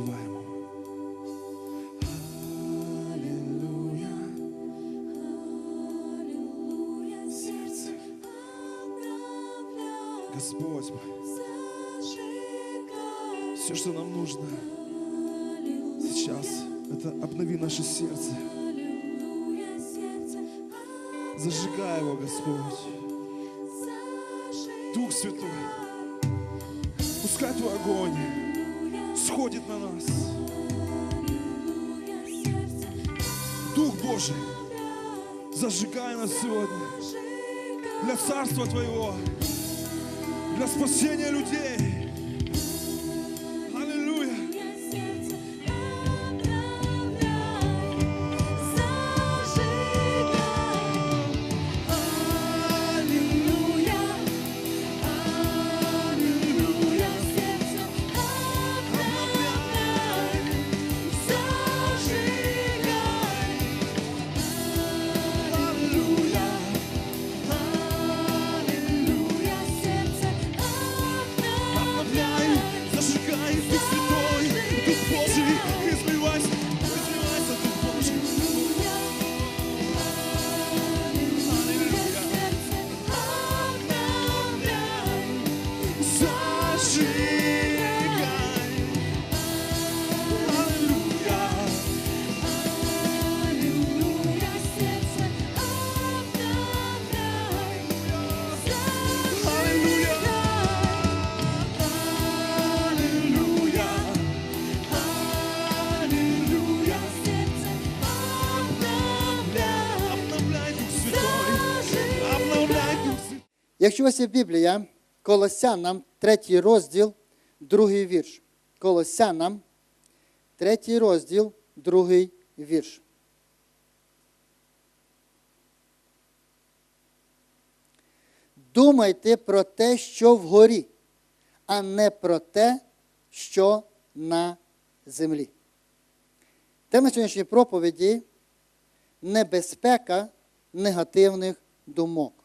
обновляй, Господь, зажигай. все, что нам нужно сейчас, это обнови наше сердце. Зажигай его, Господь. Дух Святой, пускай Твой огонь сходит на нас. Дух Божий, зажигай нас сегодня для Царства Твоего, для спасения людей. Якщо у вас є Біблія, Колосянам, третій розділ, другий вірш. Колосянам, третій розділ, другий вірш. Думайте про те, що вгорі, а не про те, що на землі. Тема сьогоднішньої проповіді небезпека негативних думок.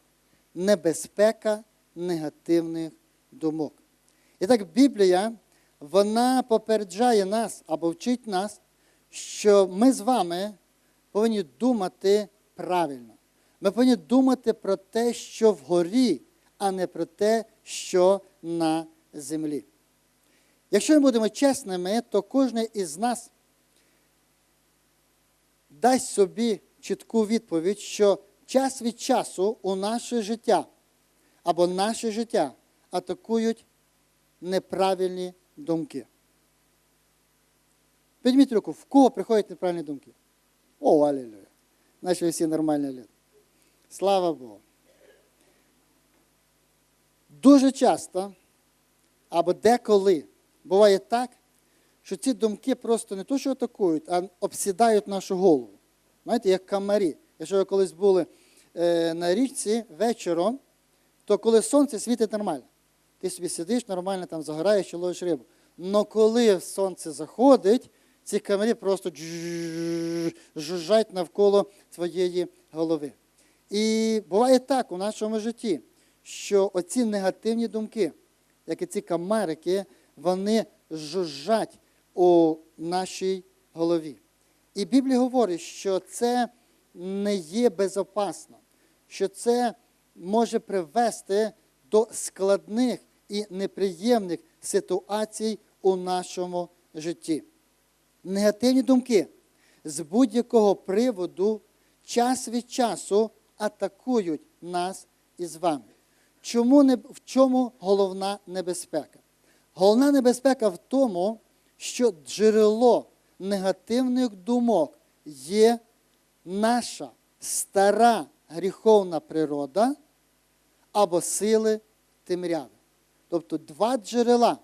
Небезпека негативних думок. І так Біблія, вона попереджає нас або вчить нас, що ми з вами повинні думати правильно. Ми повинні думати про те, що вгорі, а не про те, що на землі. Якщо ми будемо чесними, то кожен із нас дасть собі чітку відповідь, що час від часу у наше життя або наше життя атакують неправильні думки. Підміть руку, в кого приходять неправильні думки? О. Значить, ви всі нормальні люди. Слава Богу. Дуже часто або деколи буває так, що ці думки просто не то, що атакують, а обсідають нашу голову. Знаєте, як камарі. Якщо ви колись були е, на річці вечором, то коли сонце світить нормально. Ти собі сидиш нормально, там загораєш чи ловиш рибу. Но коли сонце заходить, ці камарі просто жужжать навколо твоєї голови. І буває так у нашому житті, що оці негативні думки, як і ці камарики, вони жужжать у нашій голові. І Біблія говорить, що це не є безопасно, що це може привести до складних і неприємних ситуацій у нашому житті. Негативні думки з будь-якого приводу час від часу атакують нас із вами. Чому не, в чому головна небезпека? Головна небезпека в тому, що джерело негативних думок є наша стара гріховна природа або сили темряви. Тобто два джерела,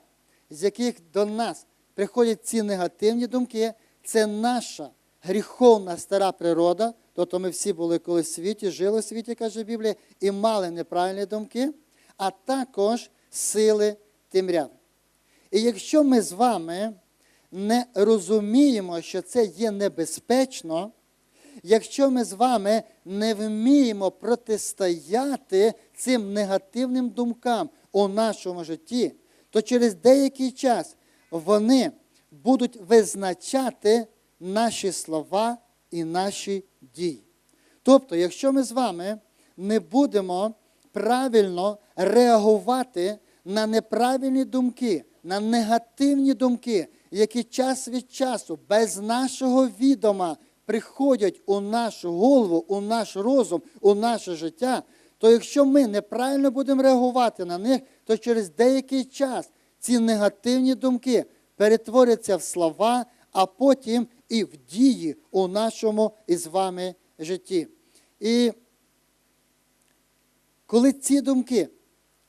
з яких до нас приходять ці негативні думки, це наша гріховна стара природа. Тобто ми всі були колись в світі, жили в світі, каже Біблія, і мали неправильні думки, а також сили темряви. І якщо ми з вами не розуміємо, що це є небезпечно, якщо ми з вами не вміємо протистояти цим негативним думкам у нашому житті, то через деякий час вони будуть визначати наші слова і наші дії. Тобто, якщо ми з вами не будемо правильно реагувати на неправильні думки, на негативні думки, які час від часу без нашого відома приходять у нашу голову, у наш розум, у наше життя, то якщо ми неправильно будемо реагувати на них, то через деякий час ці негативні думки перетворяться в слова, а потім і в дії у нашому із вами житті. І коли ці думки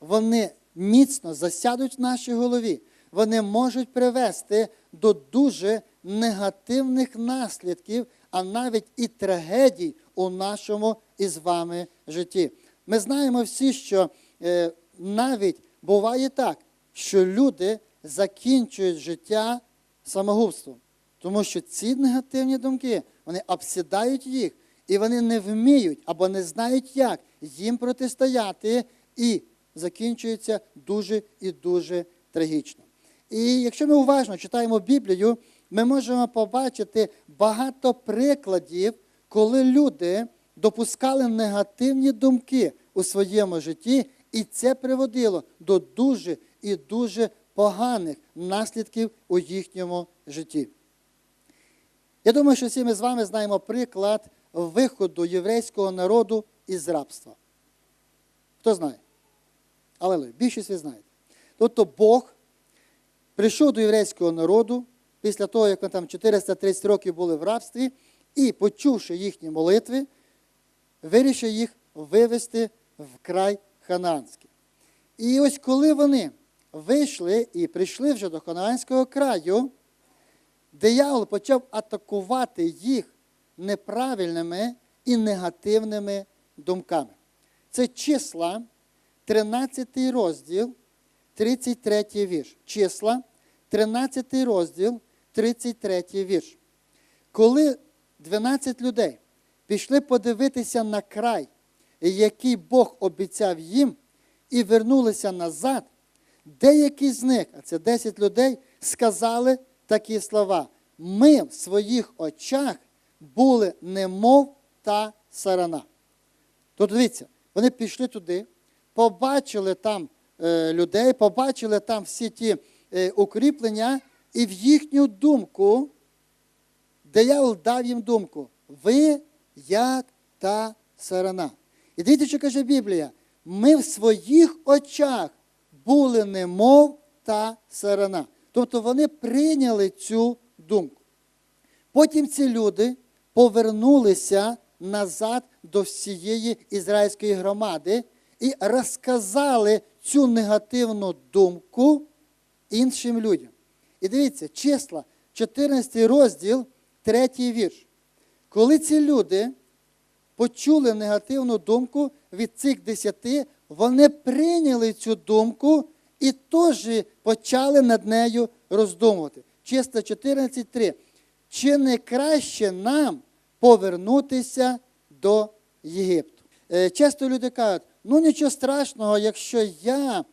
вони міцно засядуть в нашій голові, вони можуть привести до дуже негативних наслідків, а навіть і трагедій у нашому із вами житті. Ми знаємо всі, що е, навіть буває так, що люди закінчують життя самогубством. Тому що ці негативні думки, вони обсідають їх, і вони не вміють або не знають, як їм протистояти, і закінчується дуже і дуже трагічно. І якщо ми уважно читаємо Біблію, ми можемо побачити багато прикладів, коли люди допускали негативні думки у своєму житті, і це приводило до дуже і дуже поганих наслідків у їхньому житті. Я думаю, що всі ми з вами знаємо приклад виходу єврейського народу із рабства. Хто знає? Алелуя, більшість ви знаєте. Тобто Бог прийшов до єврейського народу після того, як вони там 430 років були в рабстві, і, почувши їхні молитви, вирішив їх вивести в край Ханаанський. І ось коли вони вийшли і прийшли вже до Ханаанського краю, диявол почав атакувати їх неправильними і негативними думками. Це числа, 13 розділ, 33 вірш. Числа, 13 розділ, 33 вірш. Коли 12 людей пішли подивитися на край, який Бог обіцяв їм, і вернулися назад, деякі з них, а це 10 людей, сказали такі слова: ми в своїх очах були немов та сарана. То дивіться, вони пішли туди, побачили там е, людей, побачили там всі ті е, укріплення, і в їхню думку, диявол дав їм думку, ви як та сарана. І дивіться, що каже Біблія, ми в своїх очах були немов та сарана. Тобто вони прийняли цю думку. Потім ці люди повернулися назад до всієї ізраїльської громади і розказали цю негативну думку іншим людям. І дивіться, числа, 14 розділ, 3 вірш. Коли ці люди почули негативну думку від цих десяти, вони прийняли цю думку і теж почали над нею роздумувати. Чисто 14.3. Чи не краще нам повернутися до Єгипту? Е, Часто люди кажуть, ну нічого страшного, якщо я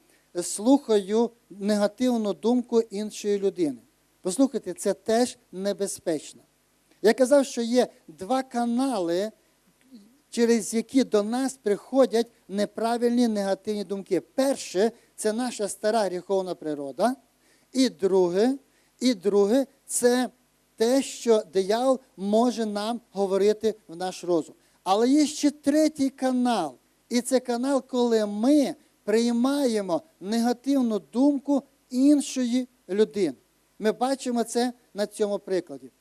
слухаю негативну думку іншої людини. Послухайте, це теж небезпечно. Я казав, що є два канали, через які до нас приходять неправильні негативні думки. Перше це наша стара гріховна природа. І друге, і друге це те, що диявол може нам говорити в наш розум. Але є ще третій канал. І це канал, коли ми приймаємо негативну думку іншої людини. Ми бачимо це на цьому прикладі.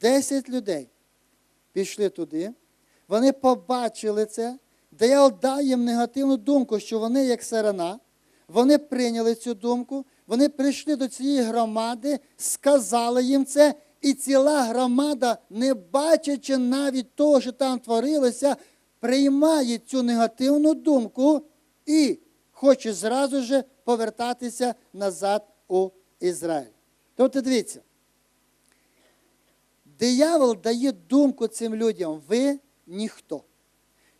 Десять людей пішли туди, вони побачили це, диявол дає їм негативну думку, що вони як сарана, вони прийняли цю думку, вони прийшли до цієї громади, сказали їм це, і ціла громада, не бачачи навіть того, що там творилося, приймає цю негативну думку і хоче зразу ж повертатися назад у Ізраїль. Тобто дивіться, диявол дає думку цим людям, ви ніхто.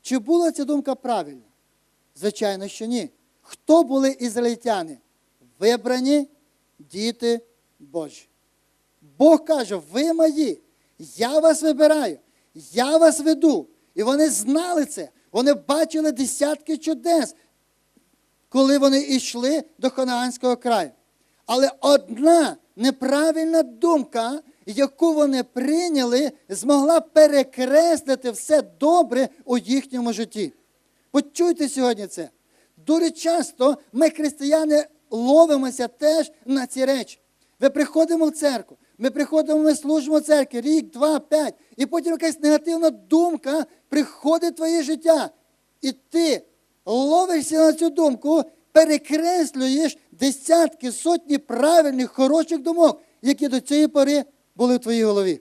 Чи була ця думка правильна? Звичайно, що ні. Хто були ізраїльтяни? Вибрані діти Божі. Бог каже, ви мої, я вас вибираю, я вас веду. І вони знали це. Вони бачили десятки чудес, коли вони йшли до Ханаанського краю. Але одна неправильна думка, яку вони прийняли, змогла перекреслити все добре у їхньому житті. Почуйте сьогодні це. Дуже часто ми, християни, ловимося теж на ці речі. Ми приходимо в церкву, ми приходимо, ми служимо в церкві рік, два, п'ять, і потім якась негативна думка приходить в твоє життя. І ти ловишся на цю думку, перекреслюєш десятки, сотні правильних, хороших думок, які до цієї пори були в твоїй голові.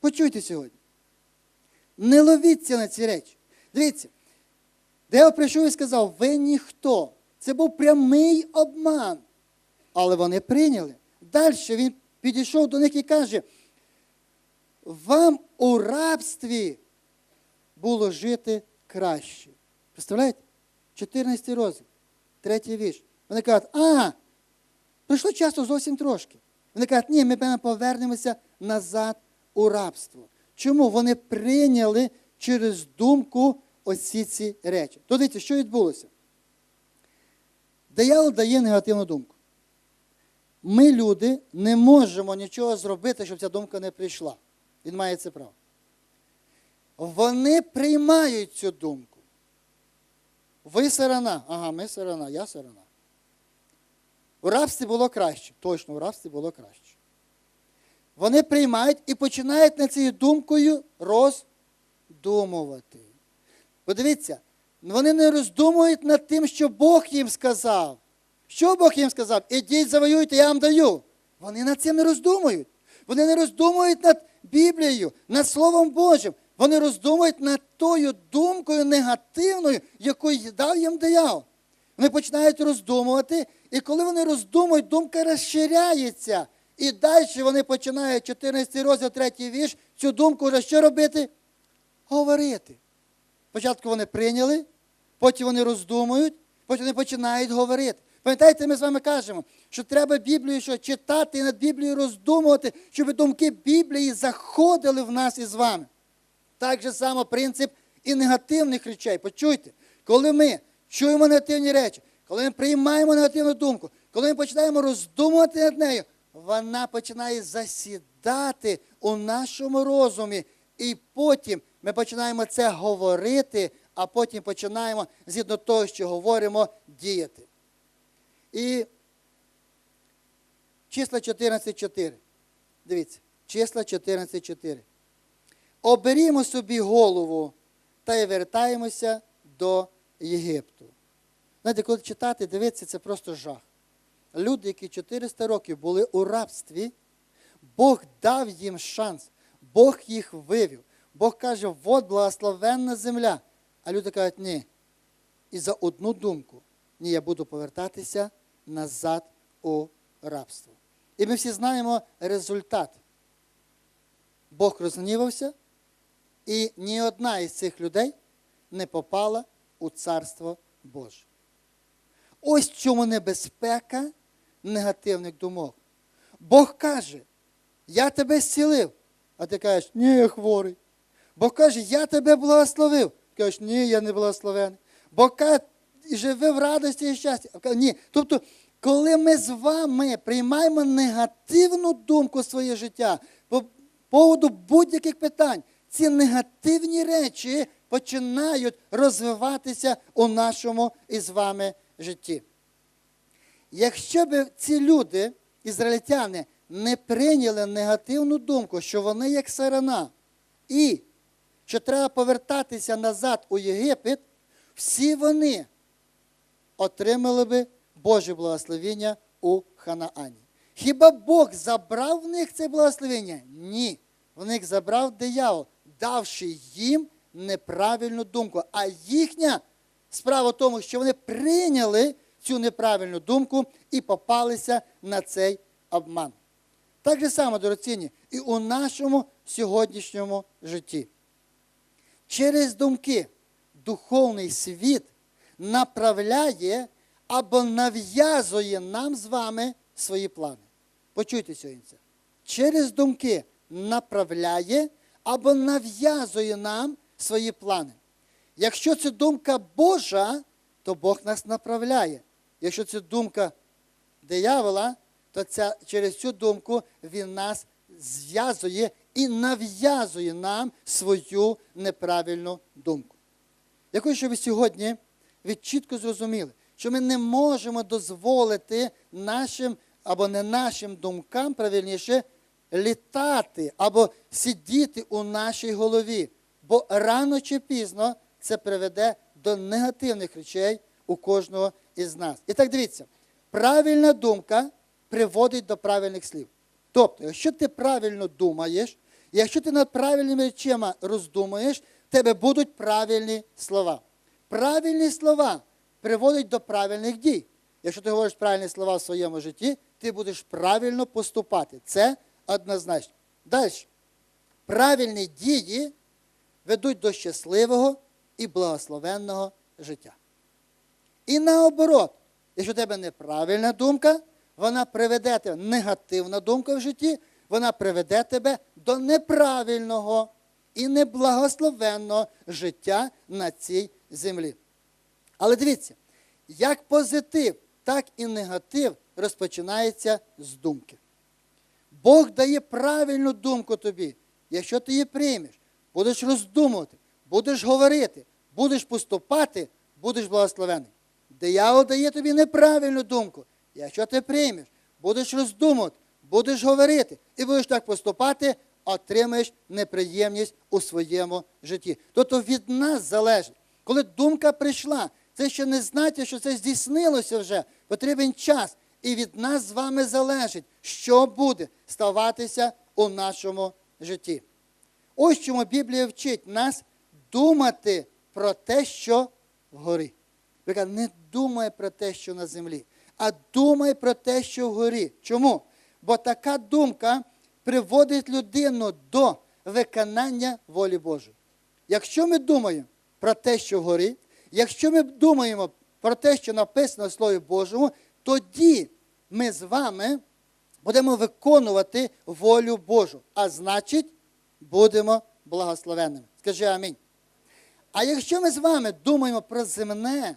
Почуйте сьогодні. Не ловіться на ці речі. Дивіться, Диявол прийшов і сказав, ви ніхто. Це був прямий обман. Але вони прийняли. Далі він підійшов до них і каже, вам у рабстві було жити краще. Представляєте? 14 розділ, третій вірш. Вони кажуть, а, пройшло часу зовсім трошки. Вони кажуть, ні, ми повернемося назад у рабство. Чому? Вони прийняли через думку оці ці речі. То дивіться, що відбулося? Диявол дає негативну думку. Ми, люди, не можемо нічого зробити, щоб ця думка не прийшла. Він має це право. Вони приймають цю думку. Ви сарана. Ага, ми сарана, я сарана. У рабстві було краще. Точно, у рабстві було краще. Вони приймають і починають над цією думкою роздумувати. Подивіться, вони не роздумують над тим, що Бог їм сказав. Що Бог їм сказав? Ідіть, завоюйте, я вам даю. Вони над цим не роздумують. Вони не роздумують над Біблією, над Словом Божим. Вони роздумують над тою думкою негативною, яку дав їм диявол. Вони починають роздумувати, і коли вони роздумують, думка розширяється. І далі вони починають 14 розділ, 3 вірш, цю думку вже що робити? Говорити. Спочатку вони прийняли, потім вони роздумують, потім вони починають говорити. Пам'ятаєте, ми з вами кажемо, що треба Біблію що читати і над Біблією роздумувати, щоб думки Біблії заходили в нас із вами. Так же само принцип і негативних речей. Почуйте, коли ми чуємо негативні речі, коли ми приймаємо негативну думку, коли ми починаємо роздумувати над нею, вона починає засідати у нашому розумі. І потім ми починаємо це говорити, а потім починаємо, згідно того, що говоримо, діяти. І числа 14.4. Дивіться, числа 14.4. Оберімо собі голову та й вертаємося до Єгипту. Знаєте, коли читати, дивитися, це просто жах. Люди, які 400 років були у рабстві, Бог дав їм шанс, Бог їх вивів. Бог каже, от благословенна земля. А люди кажуть, ні. І за одну думку, ні, я буду повертатися назад у рабство. І ми всі знаємо результат. Бог розгнівався, і ні одна із цих людей не попала у Царство Боже. Ось чому небезпека негативних думок. Бог каже, я тебе зцілив, а ти кажеш, ні, я хворий. Бог каже, я тебе благословив. Ти кажеш, ні, я не благословений. Бог каже, живи в радості і. Каже, Ні. Тобто, коли ми з вами приймаємо негативну думку своє життя по поводу будь-яких питань, ці негативні речі починають розвиватися у нашому із вами житті. Якщо б ці люди, ізраїльтяни, не прийняли негативну думку, що вони як сарана, і що треба повертатися назад у Єгипет, всі вони отримали би Боже благословення у Ханаані. Хіба Бог забрав в них це благословення? Ні. В них забрав диявол, давши їм неправильну думку. А їхня справа в тому, що вони прийняли цю неправильну думку і попалися на цей обман. Так же само, дорогоцінні, і у нашому сьогоднішньому житті. Через думки духовний світ направляє або нав'язує нам з вами свої плани. Почуйте сьогодні це. Через думки направляє або нав'язує нам свої плани. Якщо це думка Божа, то Бог нас направляє. Якщо це думка диявола, то ця, через цю думку він нас зв'язує і нав'язує нам свою неправильну думку. Я хочу, щоб ви сьогодні ви чітко зрозуміли, що ми не можемо дозволити нашим або не нашим думкам, правильніше, літати або сидіти у нашій голові. Бо рано чи пізно це приведе до негативних речей у кожного із нас. І так дивіться, правильна думка приводить до правильних слів. Тобто, якщо ти правильно думаєш, якщо ти над правильними речами роздумуєш, в тебе будуть правильні слова. Правильні слова приводять до правильних дій. Якщо ти говориш правильні слова в своєму житті, ти будеш правильно поступати. Це однозначно. Далі. Правильні дії ведуть до щасливого і благословенного життя. І наоборот, якщо в тебе неправильна думка, вона приведе тебе негативна думка в житті, вона приведе тебе до неправильного і неблагословенного життя на цій землі. Але дивіться, як позитив, так і негатив розпочинається з думки. Бог дає правильну думку тобі. Якщо ти її приймеш, будеш роздумувати, будеш говорити, будеш поступати, будеш благословений. Диявол дає тобі неправильну думку. Якщо ти приймеш, будеш роздумувати, будеш говорити і будеш так поступати, отримаєш неприємність у своєму житті. Тобто від нас залежить, коли думка прийшла, це ще не значить, що це здійснилося вже. Потрібен час. І від нас з вами залежить, що буде ставатися у нашому житті. Ось чому Біблія вчить нас думати про те, що вгорі. Він не думай про те, що на землі, а думай про те, що вгорі. Чому? Бо така думка приводить людину до виконання волі Божої. Якщо ми думаємо про те, що вгорі, якщо ми думаємо про те, що написано в Слові Божому, тоді ми з вами будемо виконувати волю Божу. А значить, будемо благословенними. Скажи амінь. А якщо ми з вами думаємо про земне,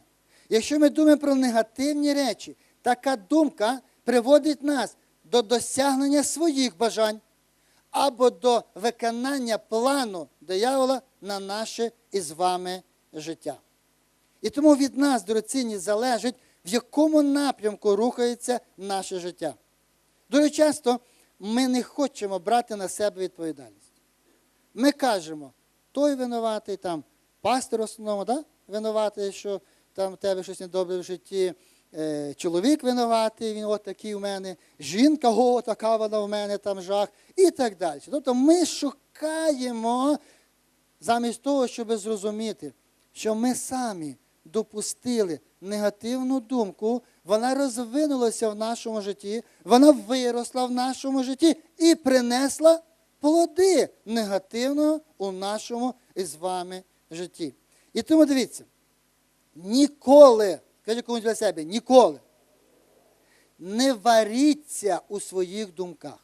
якщо ми думаємо про негативні речі, така думка приводить нас до досягнення своїх бажань або до виконання плану диявола на наше із вами життя. І тому від нас, дорогоцінні, залежить, в якому напрямку рухається наше життя. Дуже часто ми не хочемо брати на себе відповідальність. Ми кажемо, той винуватий, там, пастор основному, да? винуватий, що там в тебе щось недобре в житті, е, чоловік винуватий, він от такий у мене, жінка, о, така вона в мене там жах, і так далі. Тобто ми шукаємо замість того, щоб зрозуміти, що ми самі допустили негативну думку, вона розвинулася в нашому житті, вона виросла в нашому житті і принесла плоди негативного у нашому із вами житті. І тому дивіться, ніколи, скажіть комусь для себе, ніколи не варіться у своїх думках.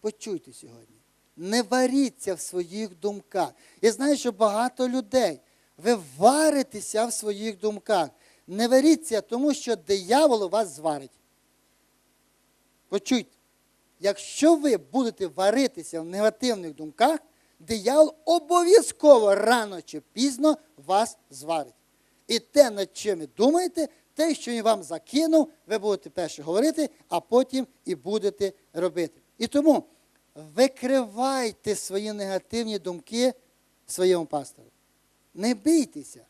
Почуйте сьогодні. Не варіться в своїх думках. Я знаю, що багато людей, ви варитеся в своїх думках. Не варіться, тому що диявол вас зварить. Почуйте, якщо ви будете варитися в негативних думках, диявол обов'язково рано чи пізно вас зварить. І те, над чим ви думаєте, те, що він вам закинув, ви будете перше говорити, а потім і будете робити. І тому викривайте свої негативні думки своєму пастору. Не бійтеся.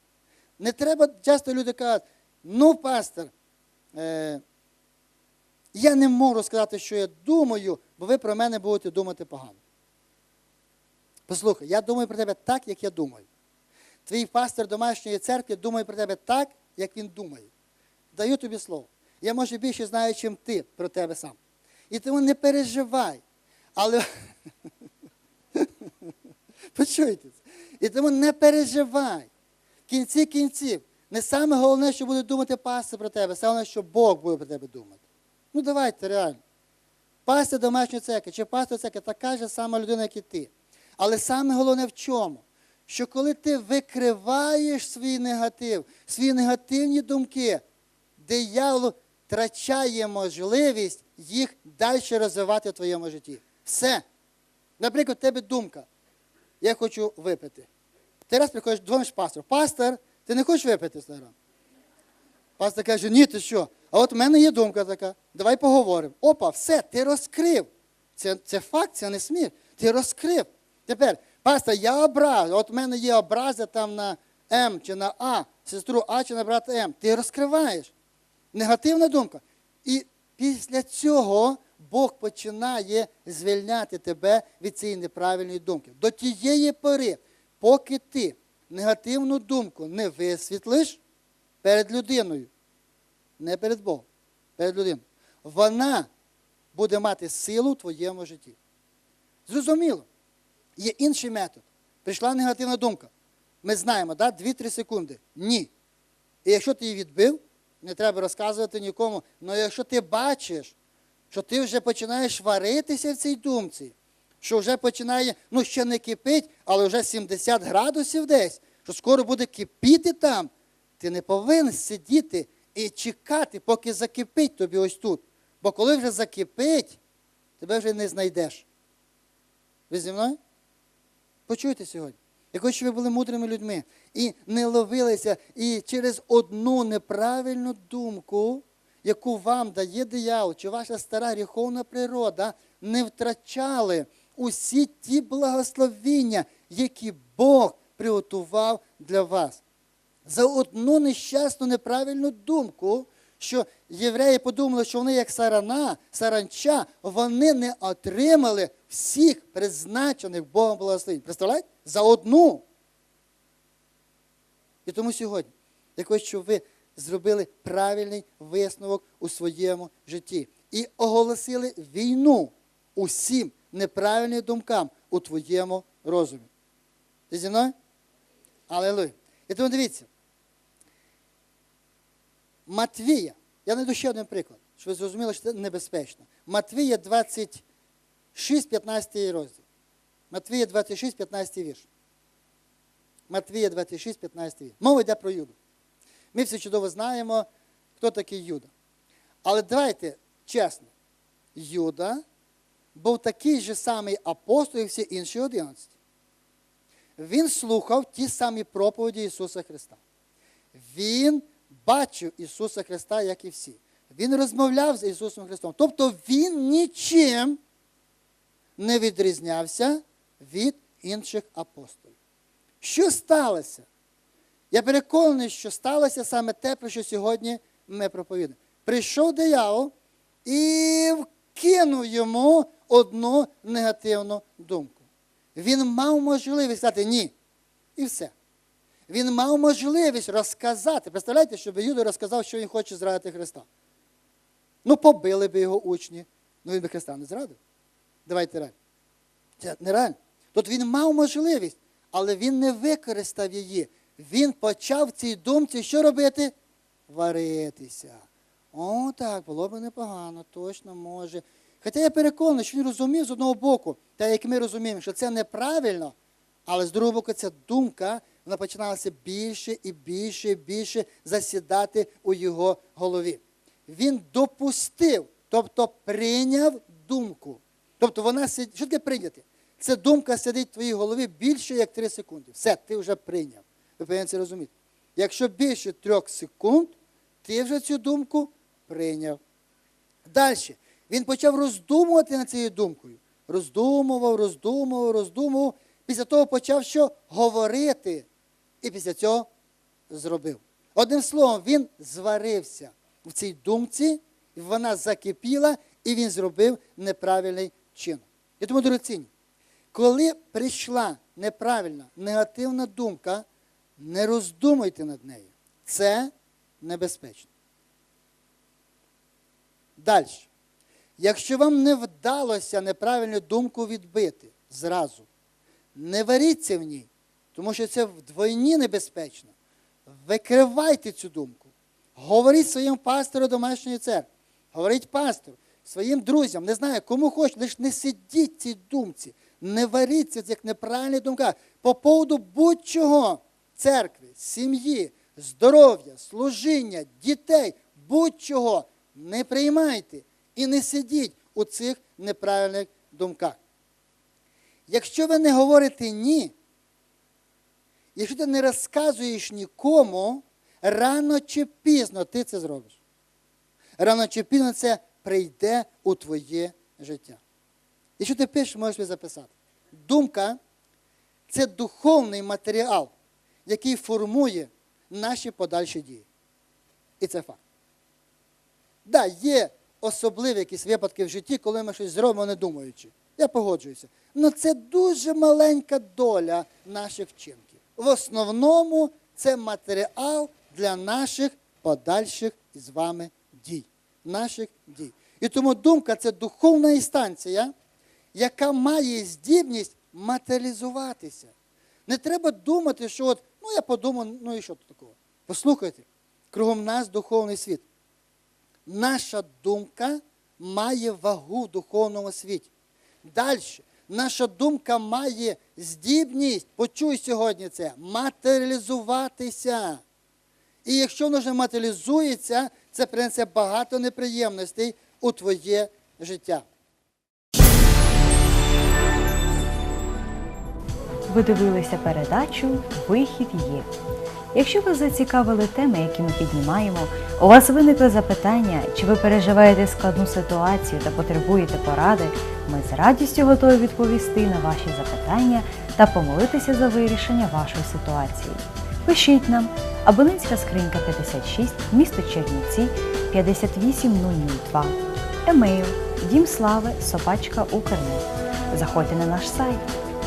Не треба, часто люди кажуть, ну, пастор, е, я не можу сказати, що я думаю, бо ви про мене будете думати погано. Послухай, я думаю про тебе так, як я думаю. Твій пастор домашньої церкви думає про тебе так, як він думає. Даю тобі слово. Я може більше знаю, чим ти про тебе сам. І тому не переживай. Але почуйте. І тому не переживай. В кінці кінців, не саме головне, що буде думати пастор про тебе, саме головне, що Бог буде про тебе думати. Ну давайте реально. Пастор домашньої церкви чи пастор церкви така ж сама людина, як і ти. Але саме головне в чому? Що коли ти викриваєш свій негатив, свої негативні думки, диявол втрачає можливість їх далі розвивати в твоєму житті. Все. Наприклад, в тебе думка. Я хочу випити. Ти приходиш, дзвониш пастор. Пастор, ти не хочеш випити зараз? Пастор каже, ні, ти що? А от в мене є думка така. Давай поговоримо. Опа, все, ти розкрив. Це, це факт, це не сміх. Ти розкрив. Тепер, пастор, я образ. От в мене є образа там на М чи на А, сестру А чи на брата М. Ти розкриваєш. Негативна думка. І після цього Бог починає звільняти тебе від цієї неправильної думки. До тієї пори, поки ти негативну думку не висвітлиш перед людиною, не перед Богом, перед людиною, вона буде мати силу в твоєму житті. Зрозуміло, є інший метод. Прийшла негативна думка. Ми знаємо, да? 2-3 секунди. Ні. І якщо ти її відбив, не треба розказувати нікому. Але якщо ти бачиш, що ти вже починаєш варитися в цій думці, що вже починає, ну ще не кипить, але вже 70 градусів десь, що скоро буде кипіти там, ти не повинен сидіти і чекати, поки закипить тобі ось тут. Бо коли вже закипить, тебе вже не знайдеш. Ви зі мною? Почуйте сьогодні. Я хочу, щоб ви були мудрими людьми і не ловилися, і через одну неправильну думку, яку вам дає диявол, чи ваша стара гріховна природа, не втрачали усі ті благословіння, які Бог приготував для вас. За одну нещасну неправильну думку, що євреї подумали, що вони як сарана, саранча, вони не отримали всіх призначених Богом благословень. Представляєте? За одну. І тому сьогодні я хочу, щоб ви зробили правильний висновок у своєму житті і оголосили війну усім неправильним думкам у твоєму розумі. Ти зі мною? Алілуя. І тому дивіться. Матвія, я найду ще один приклад, щоб ви зрозуміли, що це небезпечно. Матвія 26, 15 розділ. Матвія 26, 15 вірш. Матвія 26, 15 вірш. Мова йде про Юду. Ми всі чудово знаємо, хто такий Юда. Але давайте чесно, Юда був такий же самий апостол, як всі інші 11. Він слухав ті самі проповіді Ісуса Христа. Він бачив Ісуса Христа, як і всі. Він розмовляв з Ісусом Христом. Тобто Він нічим не відрізнявся від інших апостолів. Що сталося? Я переконаний, що сталося саме те, про що сьогодні ми проповідаємо. Прийшов диявол і вкинув йому одну негативну думку. Він мав можливість сказати ні. І все. Він мав можливість розказати. Представляєте, щоб Юда розказав, що він хоче зрадити Христа. Ну, побили би його учні. Ну він би Христа не зрадив. Давайте реально. Це нереально. Тут він мав можливість, але він не використав її. Він почав в цій думці що робити? Варитися. О, так, було б непогано, точно може. Хоча я переконаний, що він розумів з одного боку, так як ми розуміємо, що це неправильно, але з другого боку, ця думка вона починалася більше і більше і більше засідати у його голові. Він допустив, тобто прийняв думку. Тобто вона сидить, що таке прийняти? Ця думка сидить в твоїй голові більше, як 3 секунди. Все, ти вже прийняв. Ви повинні це розуміти. Якщо більше трьох секунд, ти вже цю думку прийняв. Далі. Він почав роздумувати над цією думкою. Роздумував, роздумував, роздумував. Після того почав що? Говорити. І після цього зробив. Одним словом, він зварився в цій думці, вона закипіла, і він зробив неправильний чин. І тому, дорогоцінні, коли прийшла неправильна, негативна думка, не роздумуйте над нею. Це небезпечно. Далі. Якщо вам не вдалося неправильну думку відбити зразу, не варіться в ній, тому що це вдвойні небезпечно. Викривайте цю думку. Говоріть своєму пастору домашньої церкви. Говоріть пастору, своїм друзям, не знаю, кому хочете, лише не сидіть в цій думці, не варіться в цих неправильних думках по поводу будь-чого церкви, сім'ї, здоров'я, служіння, дітей, будь-чого. Не приймайте і не сидіть у цих неправильних думках. Якщо ви не говорите ні, якщо ти не розказуєш нікому, рано чи пізно ти це зробиш. Рано чи пізно це прийде у твоє життя. Якщо ти пишеш, можеш записати. Думка це духовний матеріал, який формує наші подальші дії. І це факт. Так, да, є особливі якісь випадки в житті, коли ми щось зробимо, не думаючи. Я погоджуюся. Але це дуже маленька доля наших вчинків. В основному це матеріал для наших подальших із вами дій. Наших дій. І тому думка це духовна інстанція, яка має здібність матеріалізуватися. Не треба думати, що от, ну я подумав, ну і що тут такого. Послухайте, кругом нас духовний світ. Наша думка має вагу в духовному світі. Далі. Наша думка має здібність, почуй сьогодні це, матеріалізуватися. І якщо воно вже матеріалізується, це принесе багато неприємностей у твоє життя. Ви дивилися передачу Вихід є. Якщо вас зацікавили теми, які ми піднімаємо, у вас виникли запитання, чи ви переживаєте складну ситуацію та потребуєте поради, ми з радістю готові відповісти на ваші запитання та помолитися за вирішення вашої ситуації. Пишіть нам абонентська скринька 56, місто Чернівці 58002, емейл дімслави собачка Укрнет. Заходьте на наш сайт